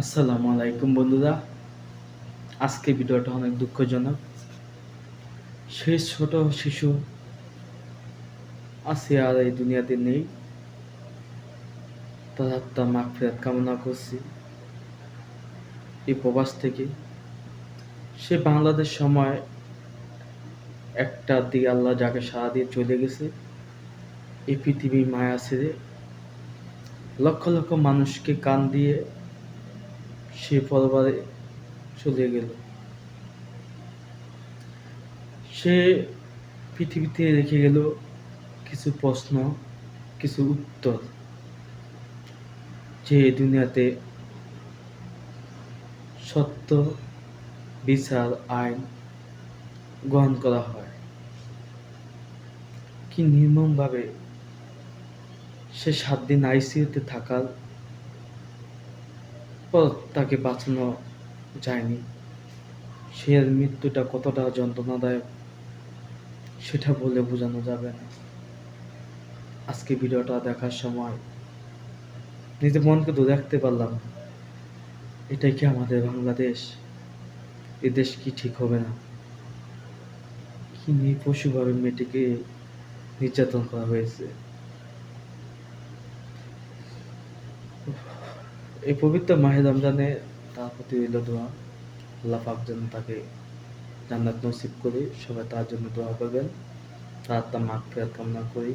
আসসালামু আলাইকুম বন্ধুরা। আজকে ভিডিওটা অনেক দুঃখজনক। সেই ছোট শিশু আছে আর এই দুনিয়াতে নেই। তার আত্মা মাগফিরাত কামনা করছি। এই প্রবাস থেকে সে বাংলাদেশ সময় একটা দিকে আল্লাহ যাকে সারা দিয়ে চলে গেছে, এই পৃথিবী মায়া ছেড়ে লক্ষ লক্ষ মানুষকে কান দিয়ে সে পরবারে চলে গেল। সে পৃথিবীতে রেখে গেল কিছু প্রশ্ন, কিছু উত্তর যে দুনিয়াতে সত্য, বিচার, আইন গ্রহণ করা হয়। কি নির্মমভাবে সে সাত দিন আইসিইউতে থাকার তাকে বাঁচানো যায়নি। সে মৃত্যুটা কতটা যন্ত্রণাদায়ক, সেটা বলে বোঝানো যাবে না। আজকে ভিডিওটা দেখার সময় নিজের মনকে তো রাখতে পারলাম। এটাই কি আমাদের বাংলাদেশ? এ দেশ কি ঠিক হবে না? কি নিপশুভাবে মেয়েটিকে নির্যাতন করা হয়েছে? এই পবিত্র মাহে রমজানে তার প্রতি রইল দোয়া, আল্লাহ পাক যেন তাকে জান্নাত নসিব করে, সবাই তার জন্য দোয়া করবেন। তার তার মাগ ফেরত কামনা করি।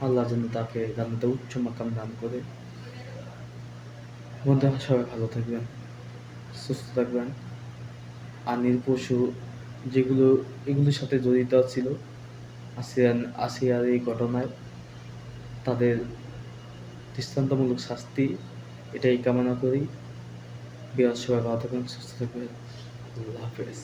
আল্লাহ যেন তাকে জান্নাতে উচ্চ মাকাম দান করে। বন্ধুরা সবাই ভালো থাকবেন, সুস্থ থাকবেন। আর নির্পশু যেগুলো, এগুলোর সাথে জড়িত ছিল, আসিয়ান, আসিয়ার এই ঘটনায় তাদের দৃষ্টান্তমূলক শাস্তি এটাই কামনা করি। বিরাট সবাই ভালো থাকবেন সুস্থ থাকবেন আল্লাহ হাফেজ।